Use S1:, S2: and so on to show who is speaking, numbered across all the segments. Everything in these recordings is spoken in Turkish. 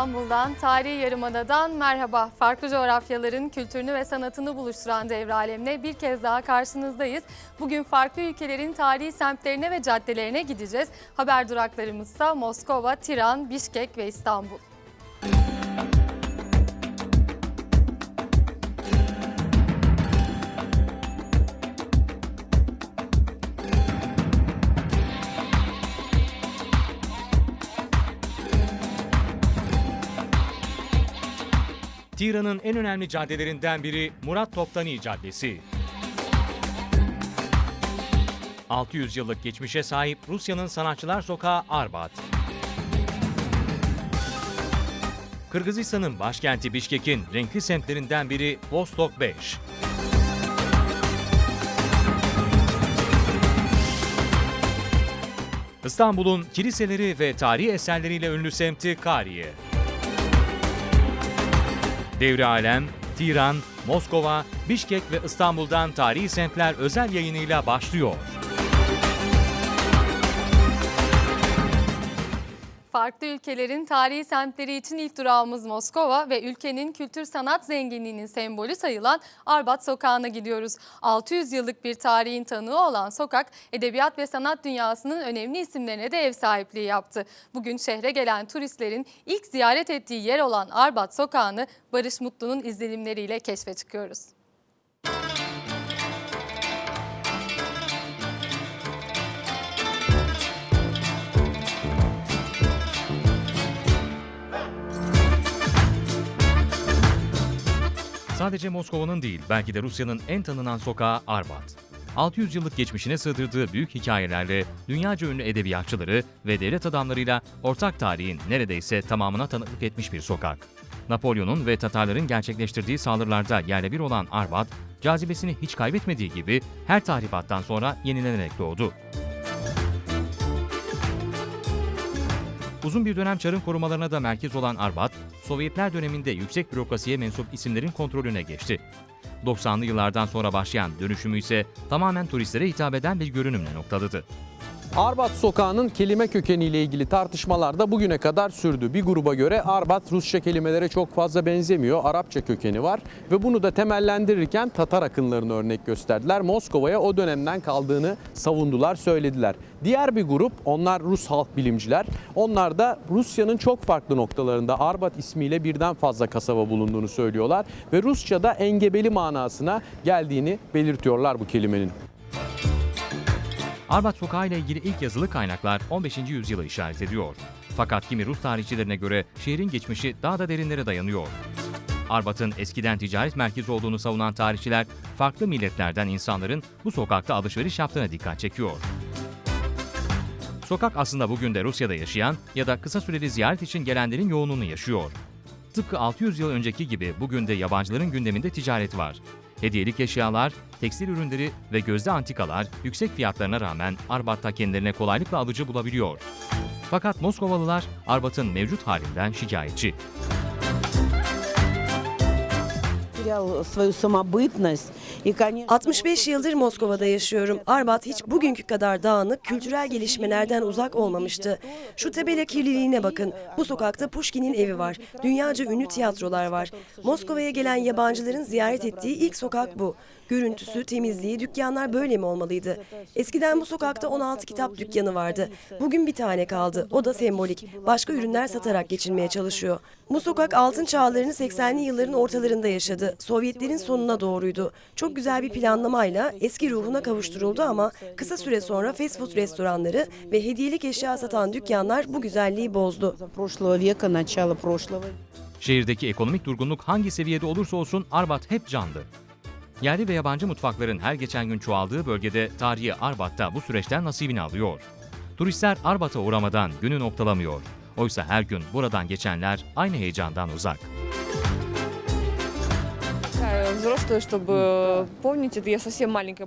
S1: İstanbul'dan, tarihi yarımadadan merhaba. Farklı coğrafyaların kültürünü ve sanatını buluşturan Devralem'le bir kez daha karşınızdayız. Bugün farklı ülkelerin tarihi semtlerine ve caddelerine gideceğiz. Haber duraklarımızsa Moskova, Tiran, Bişkek ve İstanbul.
S2: Tiran'ın en önemli caddelerinden biri Murat Toptani Caddesi. 600 yıllık geçmişe sahip Rusya'nın sanatçılar sokağı Arbat. Kırgızistan'ın başkenti Bişkek'in renkli semtlerinden biri Vostok 5. İstanbul'un kiliseleri ve tarihi eserleriyle ünlü semti Kariye. Devri Alem, Tiran, Moskova, Bişkek ve İstanbul'dan tarihi semtler özel yayınıyla başlıyor.
S1: Farklı ülkelerin tarihi semtleri için ilk durağımız Moskova ve ülkenin kültür sanat zenginliğinin sembolü sayılan Arbat Sokağı'na gidiyoruz. 600 yıllık bir tarihin tanığı olan sokak, edebiyat ve sanat dünyasının önemli isimlerine de ev sahipliği yaptı. Bugün şehre gelen turistlerin ilk ziyaret ettiği yer olan Arbat Sokağı'nı Barış Mutlu'nun izlenimleriyle keşfe çıkıyoruz.
S2: Sadece Moskova'nın değil, belki de Rusya'nın en tanınan sokağı Arbat. 600 yıllık geçmişine sığdırdığı büyük hikayelerle dünyaca ünlü edebiyatçıları ve devlet adamlarıyla ortak tarihin neredeyse tamamına tanıklık etmiş bir sokak. Napolyon'un ve Tatarların gerçekleştirdiği saldırılarda yerle bir olan Arbat, cazibesini hiç kaybetmediği gibi her tahribattan sonra yenilenerek doğdu. Uzun bir dönem Çar'ın korumalarına da merkez olan Arbat, Sovyetler döneminde yüksek bürokrasiye mensup isimlerin kontrolüne geçti. 90'lı yıllardan sonra başlayan dönüşümü ise tamamen turistlere hitap eden bir görünümle noktaladı.
S3: Arbat sokağının kelime kökeniyle ilgili tartışmalar da bugüne kadar sürdü. Bir gruba göre Arbat Rusça kelimelere çok fazla benzemiyor. Arapça kökeni var ve bunu da temellendirirken Tatar akınlarını örnek gösterdiler. Moskova'ya o dönemden kaldığını savundular, söylediler. Diğer bir grup, onlar Rus halk bilimciler. Onlar da Rusya'nın çok farklı noktalarında Arbat ismiyle birden fazla kasaba bulunduğunu söylüyorlar ve Rusça'da engebeli manasına geldiğini belirtiyorlar bu kelimenin.
S2: Arbat Sokağı ile ilgili ilk yazılı kaynaklar 15. yüzyıla işaret ediyor. Fakat kimi Rus tarihçilerine göre şehrin geçmişi daha da derinlere dayanıyor. Arbat'ın eskiden ticaret merkezi olduğunu savunan tarihçiler, farklı milletlerden insanların bu sokakta alışveriş yaptığına dikkat çekiyor. Sokak aslında bugün de Rusya'da yaşayan ya da kısa süreli ziyaret için gelenlerin yoğunluğunu yaşıyor. Tıpkı 600 yıl önceki gibi bugün de yabancıların gündeminde ticaret var. Hediyelik eşyalar, tekstil ürünleri ve gözde antikalar yüksek fiyatlarına rağmen Arbat'ta kendilerine kolaylıkla alıcı bulabiliyor. Fakat Moskovalılar Arbat'ın mevcut halinden şikayetçi.
S4: 65 yıldır Moskova'da yaşıyorum. Arbat hiç bugünkü kadar dağınık, kültürel gelişmelerden uzak olmamıştı. Şu tabela kirliliğine bakın. Bu sokakta Pushkin'in evi var. Dünyaca ünlü tiyatrolar var. Moskova'ya gelen yabancıların ziyaret ettiği ilk sokak bu. Görüntüsü, temizliği, dükkanlar böyle mi olmalıydı? Eskiden bu sokakta 16 kitap dükkanı vardı. Bugün bir tane kaldı. O da sembolik. Başka ürünler satarak geçinmeye çalışıyor. Bu sokak altın çağlarının 80'li yılların ortalarında yaşadı. Sovyetlerin sonuna doğruydu. Çok güzel bir planlamayla eski ruhuna kavuşturuldu ama kısa süre sonra fast food restoranları ve hediyelik eşya satan dükkanlar bu güzelliği bozdu.
S2: Şehirdeki ekonomik durgunluk hangi seviyede olursa olsun Arbat hep candı. Yerli ve yabancı mutfakların her geçen gün çoğaldığı bölgede tarihi Arbat'ta bu süreçten nasibini alıyor. Turistler Arbat'a uğramadan günü noktalamıyor. Oysa her gün buradan geçenler aynı heyecandan uzak.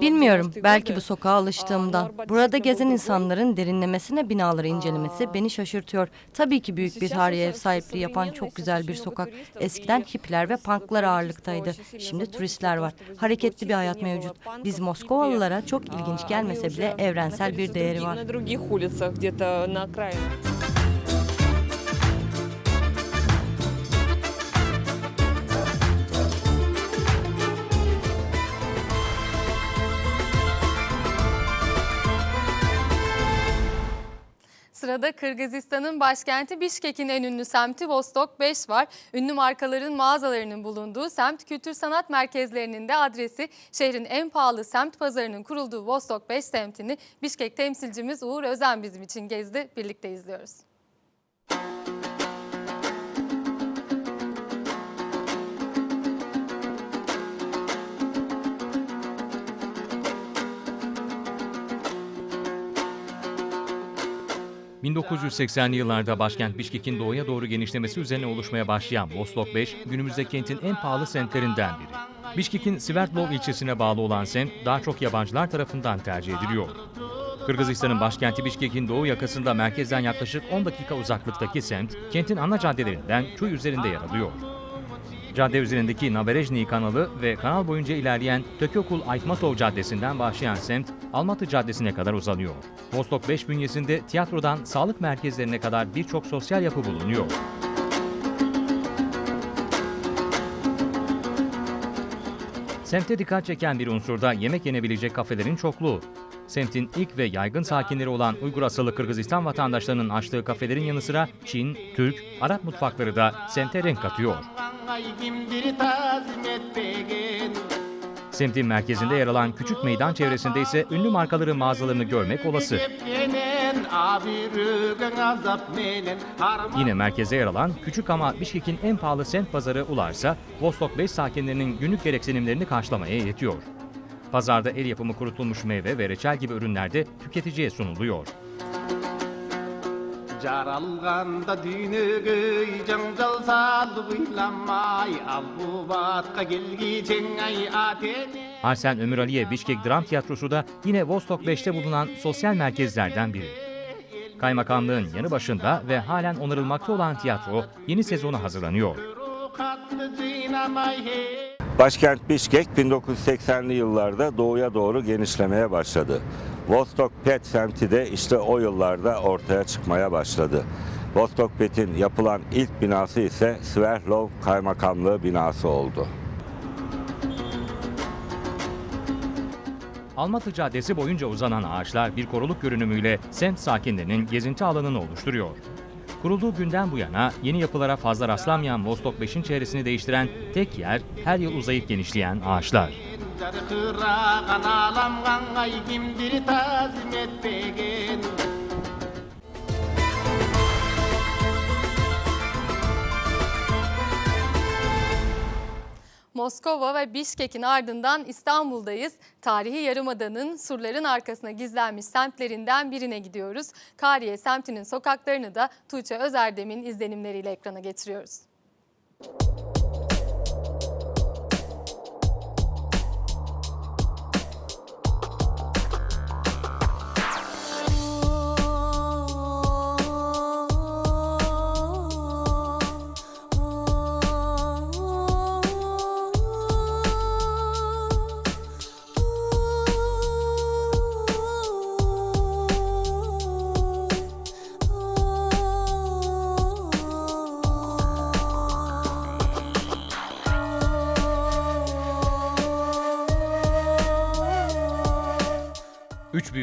S5: Bilmiyorum, belki bu sokağa alıştığımdan. Burada gezen insanların derinlemesine binaları incelemesi beni şaşırtıyor. Tabii ki büyük bir tarihe ev sahipliği yapan çok güzel bir sokak. Eskiden hipler ve punklar ağırlıktaydı. Şimdi turistler var. Hareketli bir hayat mevcut. Biz Moskovalılara çok ilginç gelmese bile evrensel bir değeri var.
S1: Sırada Kırgızistan'ın başkenti Bişkek'in en ünlü semti Vostok 5 var. Ünlü markaların mağazalarının bulunduğu semt kültür sanat merkezlerinin de adresi. Şehrin en pahalı semt pazarının kurulduğu Vostok 5 semtini Bişkek temsilcimiz Uğur Özen bizim için gezdi. Birlikte izliyoruz.
S2: ...1980'li yıllarda başkent Bişkek'in doğuya doğru genişlemesi üzerine oluşmaya başlayan Vostok 5, günümüzde kentin en pahalı semtlerinden biri. Bişkek'in Sverdlov ilçesine bağlı olan semt daha çok yabancılar tarafından tercih ediliyor. Kırgızistan'ın başkenti Bişkek'in doğu yakasında merkezden yaklaşık 10 dakika uzaklıktaki semt, kentin ana caddelerinden Çuy üzerinde yer alıyor. Cadde üzerindeki Naberejni kanalı ve kanal boyunca ilerleyen Tökökul Aytmatov Caddesi'nden başlayan semt, Almatı Caddesi'ne kadar uzanıyor. Vostok 5 bünyesinde tiyatrodan sağlık merkezlerine kadar birçok sosyal yapı bulunuyor. Semte dikkat çeken bir unsur da yemek yenebilecek kafelerin çokluğu. Semtin ilk ve yaygın sakinleri olan Uygur asıllı Kırgızistan vatandaşlarının açtığı kafelerin yanı sıra Çin, Türk, Arap mutfakları da semte renk katıyor. Semtin merkezinde yer alan küçük meydan çevresinde ise ünlü markaların mağazalarını görmek olası. Yine merkeze yer alan küçük ama Bişkek'in en pahalı semt pazarı Ularsa, Vostok 5 sakinlerinin günlük gereksinimlerini karşılamaya yetiyor. Pazarda el yapımı kurutulmuş meyve ve reçel gibi ürünler de tüketiciye sunuluyor
S6: жаралғанда дүйнөгө жаңжал салып ыйламай ал кубатка келгичең ай атене
S2: Arsen Ömür Aliye Bişkek Dram Tiyatrosu da yine Vostok 5'te bulunan sosyal merkezlerden biri. Kaymakamlığın yanı başında ve halen onarılmakta olan tiyatro yeni sezonu hazırlanıyor.
S6: катты жыйнамай хей
S7: Başkent Bişkek 1980'li yıllarda doğuya doğru genişlemeye başladı. Vostok Pet semti de işte o yıllarda ortaya çıkmaya başladı. Vostok Pet'in yapılan ilk binası ise Sverdlov Kaymakamlığı binası oldu.
S2: Almatı Caddesi boyunca uzanan ağaçlar bir koruluk görünümüyle semt sakinlerinin gezinti alanını oluşturuyor. Kurulduğu günden bu yana yeni yapılara fazla rastlanmayan Vostok 5'in çevresini değiştiren tek yer her yıl uzayıp genişleyen ağaçlar.
S6: жарқыраған аламға ай кимдир тазым этпеген
S1: Moskova ve Bişkek'in ardından İstanbul'dayız. Tarihi Yarımada'nın surların arkasına gizlenmiş semtlerinden birine gidiyoruz. Kariye semtinin sokaklarını da Tuğçe Özerdem'in izlenimleriyle ekrana getiriyoruz.
S2: Üç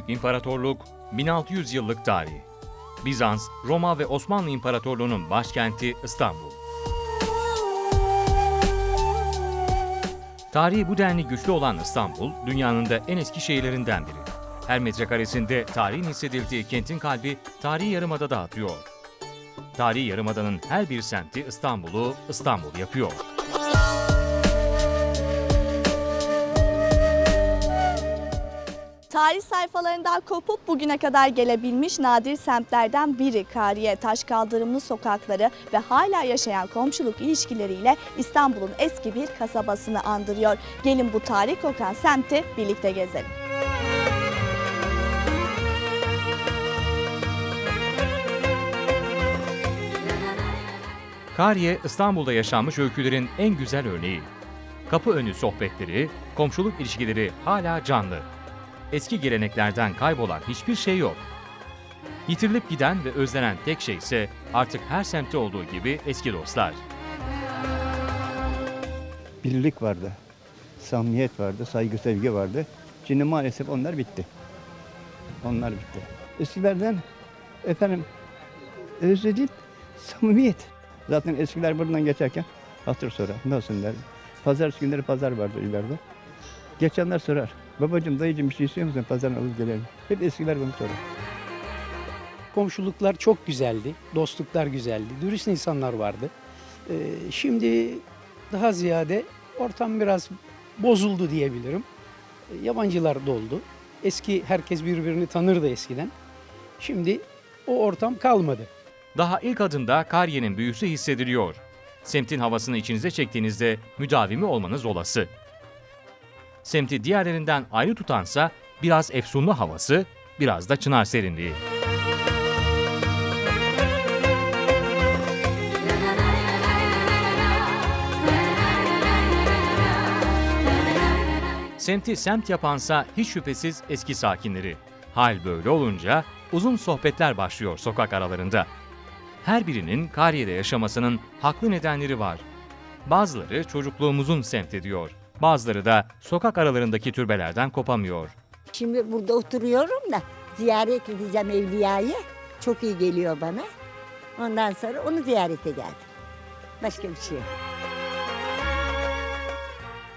S2: büyük imparatorluk, 1600 yıllık tarih. Bizans, Roma ve Osmanlı İmparatorluğu'nun başkenti İstanbul. Tarihi bu denli güçlü olan İstanbul, dünyanın da en eski şehirlerinden biri. Her metrekaresinde tarihin hissedildiği kentin kalbi tarihi yarımadada atıyor. Tarihi yarımadanın her bir semti İstanbul'u İstanbul yapıyor.
S8: Tarih sayfalarından kopup bugüne kadar gelebilmiş nadir semtlerden biri Kariye. Taş kaldırımlı sokakları ve hala yaşayan komşuluk ilişkileriyle İstanbul'un eski bir kasabasını andırıyor. Gelin bu tarih kokan semti birlikte gezelim.
S2: Kariye, İstanbul'da yaşanmış öykülerin en güzel örneği. Kapı önü sohbetleri, komşuluk ilişkileri hala canlı. Eski geleneklerden kaybolan hiçbir şey yok. Yitirilip giden ve özlenen tek şey ise artık her semtte olduğu gibi eski dostlar.
S9: birlik vardı. Samimiyet vardı, saygı sevgi vardı. Şimdi maalesef onlar bitti. Onlar bitti. Eskilerden efendim özlediğim samimiyet. Zaten eskiler buradan geçerken hatır sorar. Nasılsın der. Pazartesi günleri pazar vardı ileride. Geçenler sorar. Babacığım dayıcığım bir şey istiyor musun? Pazarına alıp gelelim. Hep eskiler bunu sorar.
S10: Komşuluklar çok güzeldi, dostluklar güzeldi, dürüst insanlar vardı. Ee, şimdi daha ziyade ortam biraz bozuldu diyebilirim. Ee, Yabancılar doldu. Eski herkes birbirini tanırdı eskiden. Şimdi o ortam kalmadı.
S2: Daha ilk adımda Kariye'nin büyüsü hissediliyor. Semtin havasını içinize çektiğinizde müdavimi olmanız olası. Semti diğerlerinden ayrı tutansa biraz efsunlu havası, biraz da çınar serinliği. Semti semt yapansa hiç şüphesiz eski sakinleri. Hal böyle olunca uzun sohbetler başlıyor sokak aralarında. Her birinin Kariye'de yaşamasının haklı nedenleri var. Bazıları çocukluğumuzun semti diyor. Bazıları da sokak aralarındaki türbelerden kopamıyor.
S11: Şimdi burada oturuyorum da ziyaret edeceğim Evliya'yı. Çok iyi geliyor bana. Ondan sonra onu ziyarete geldim. Başka bir şey yok.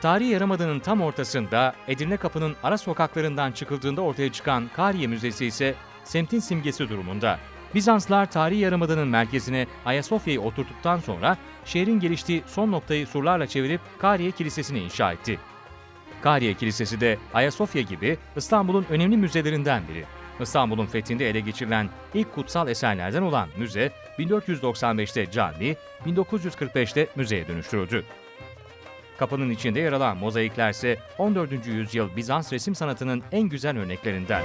S2: Tarihi Yarımada'nın tam ortasında Edirne Kapı'nın ara sokaklarından çıkıldığında ortaya çıkan Kariye Müzesi ise semtin simgesi durumunda. Bizanslar Tarihi Yarımada'nın merkezine Ayasofya'yı oturttuktan sonra şehrin geliştiği son noktayı surlarla çevirip Kariye Kilisesi'ni inşa etti. Kariye Kilisesi de Ayasofya gibi İstanbul'un önemli müzelerinden biri. İstanbul'un fethinde ele geçirilen ilk kutsal eserlerden olan müze 1495'te cami, 1945'te müzeye dönüştürüldü. Kapının içinde yer alan mozaikler ise 14. yüzyıl Bizans resim sanatının en güzel örneklerinden.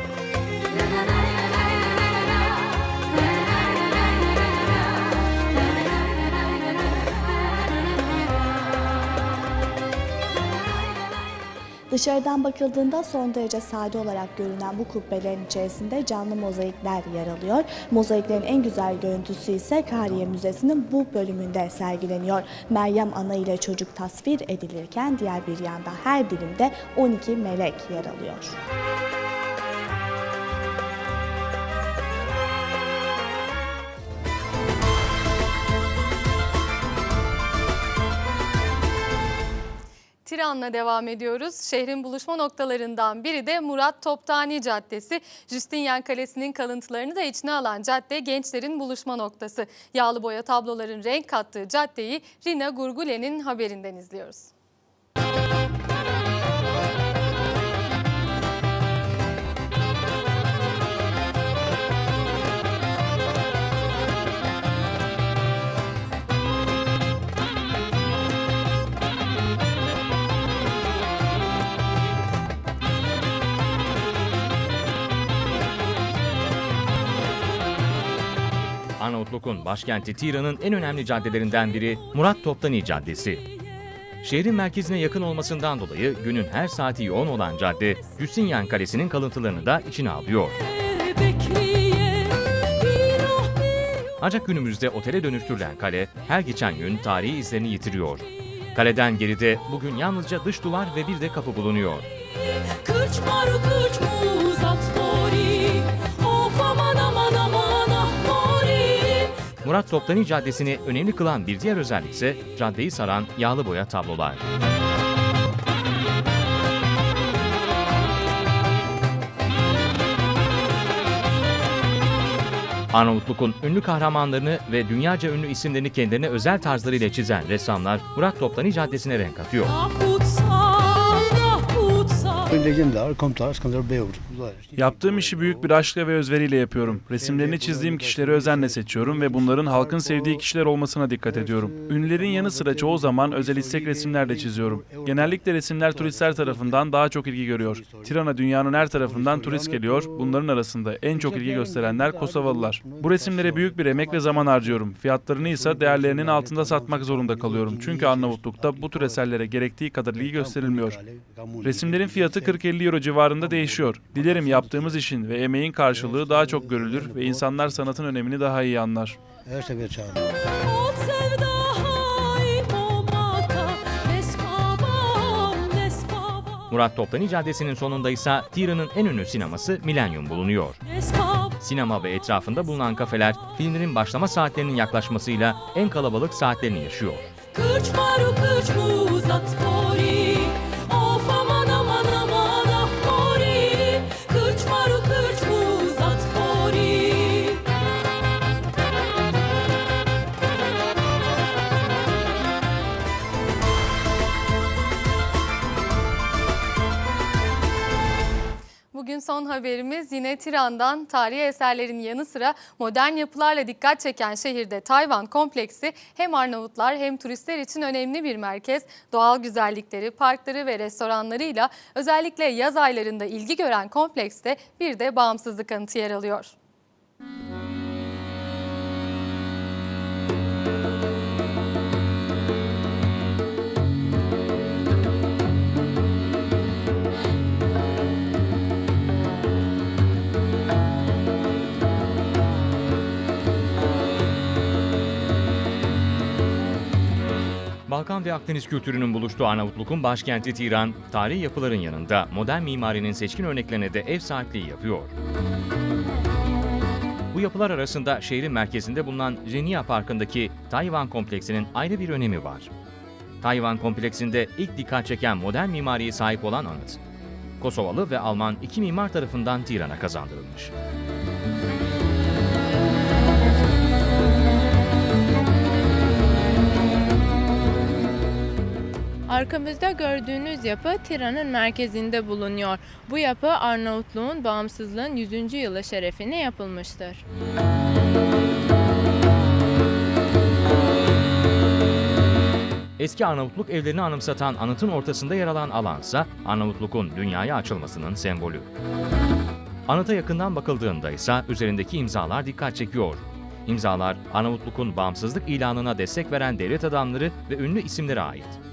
S8: Dışarıdan bakıldığında son derece sade olarak görünen bu kubbelerin içerisinde canlı mozaikler yer alıyor. Mozaiklerin en güzel görüntüsü ise Kariye Müzesi'nin bu bölümünde sergileniyor. Meryem Ana ile çocuk tasvir edilirken diğer bir yanda her dilimde 12 melek yer alıyor.
S1: Tiran'la devam ediyoruz. Şehrin buluşma noktalarından biri de Murat Toptani Caddesi. Justinian Kalesi'nin kalıntılarını da içine alan cadde gençlerin buluşma noktası. Yağlı boya tabloların renk kattığı caddeyi Rina Gurgule'nin haberinden izliyoruz.
S2: Arnavutluk'un başkenti Tiran'ın en önemli caddelerinden biri Murat Toptani Caddesi. Şehrin merkezine yakın olmasından dolayı günün her saati yoğun olan cadde, Justinian Kalesi'nin kalıntılarını da içine alıyor. Ancak günümüzde otele dönüştürülen kale her geçen gün tarihi izlerini yitiriyor. Kaleden geride bugün yalnızca dış duvar ve bir de kapı bulunuyor. Murat Toptani Caddesi'ni önemli kılan bir diğer özellik ise caddeyi saran yağlı boya tablolar. Arnavutluk'un ünlü kahramanlarını ve dünyaca ünlü isimlerini kendilerine özel tarzlarıyla çizen ressamlar Murat Toptani Caddesi'ne renk atıyor.
S12: Yaptığım işi büyük bir aşkla ve özveriyle yapıyorum. Resimlerini çizdiğim kişileri özenle seçiyorum ve bunların halkın sevdiği kişiler olmasına dikkat ediyorum. Ünlülerin yanı sıra çoğu zaman özel istek resimler de çiziyorum. Genellikle resimler turistler tarafından daha çok ilgi görüyor. Tirana dünyanın her tarafından turist geliyor. Bunların arasında en çok ilgi gösterenler Kosovalılar. Bu resimlere büyük bir emek ve zaman harcıyorum. Fiyatlarını ise değerlerinin altında satmak zorunda kalıyorum. Çünkü Arnavutluk'ta bu tür eserlere gerektiği kadar ilgi gösterilmiyor. Resimlerin fiyatı 40-50 euro civarında değişiyor. Dilerim yaptığımız işin ve emeğin karşılığı daha çok görülür ve insanlar sanatın önemini daha iyi anlar.
S2: Murat Toptani Caddesi'nin sonunda ise Tiran'ın en ünlü sineması Millennium bulunuyor. Sinema ve etrafında bulunan kafeler filmlerin başlama saatlerinin yaklaşmasıyla en kalabalık saatlerini yaşıyor.
S13: Kırçmaru kırçmu zatpori
S1: Bugün son haberimiz yine Tiran'dan tarihi eserlerin yanı sıra modern yapılarla dikkat çeken şehirde Tayvan kompleksi hem Arnavutlar hem turistler için önemli bir merkez. Doğal güzellikleri, parkları ve restoranlarıyla özellikle yaz aylarında ilgi gören komplekste bir de bağımsızlık anıtı yer alıyor.
S2: Balkan ve Akdeniz kültürünün buluştuğu Arnavutluk'un başkenti Tiran, tarihi yapıların yanında modern mimarinin seçkin örneklerine de ev sahipliği yapıyor. Bu yapılar arasında şehrin merkezinde bulunan Renia Parkı'ndaki Tayvan kompleksinin ayrı bir önemi var. Tayvan kompleksinde ilk dikkat çeken modern mimariye sahip olan anıt. Kosovalı ve Alman iki mimar tarafından Tiran'a kazandırılmış.
S14: Arkamızda gördüğünüz yapı Tiran'ın merkezinde bulunuyor. Bu yapı Arnavutluğun bağımsızlığın 100. yılı şerefine yapılmıştır.
S2: Eski Arnavutluk evlerini anımsatan anıtın ortasında yer alan alansa Arnavutluk'un dünyaya açılmasının sembolü. Anıta yakından bakıldığında ise üzerindeki imzalar dikkat çekiyor. İmzalar Arnavutluk'un bağımsızlık ilanına destek veren devlet adamları ve ünlü isimlere ait.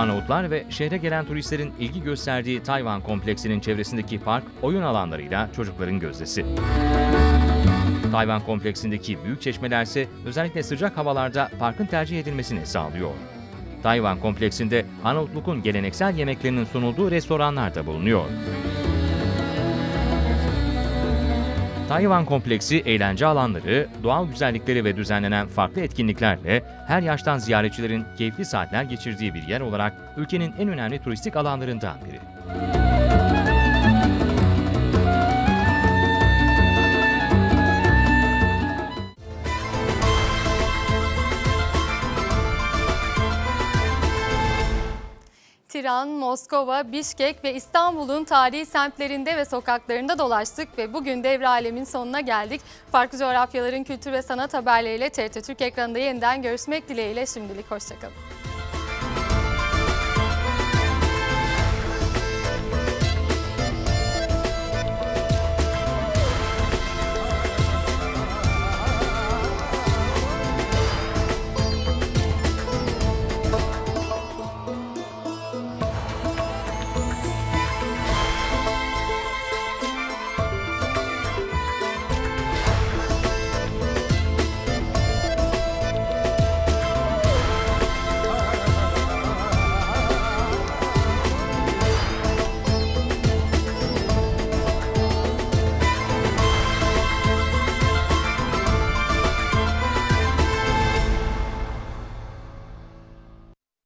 S2: Arnavutlar ve şehre gelen turistlerin ilgi gösterdiği Tayvan kompleksinin çevresindeki park oyun alanlarıyla çocukların gözdesi. Tayvan kompleksindeki büyük çeşmelerse özellikle sıcak havalarda parkın tercih edilmesini sağlıyor. Tayvan kompleksinde Arnavutluk'un geleneksel yemeklerinin sunulduğu restoranlar da bulunuyor. Tayvan kompleksi eğlence alanları, doğal güzellikleri ve düzenlenen farklı etkinliklerle her yaştan ziyaretçilerin keyifli saatler geçirdiği bir yer olarak ülkenin en önemli turistik alanlarından biri.
S1: Tiran, Moskova, Bişkek ve İstanbul'un tarihi semtlerinde ve sokaklarında dolaştık ve bugün devre alemin sonuna geldik. Farklı coğrafyaların kültür ve sanat haberleriyle TRT Türk ekranında yeniden görüşmek dileğiyle şimdilik hoşçakalın.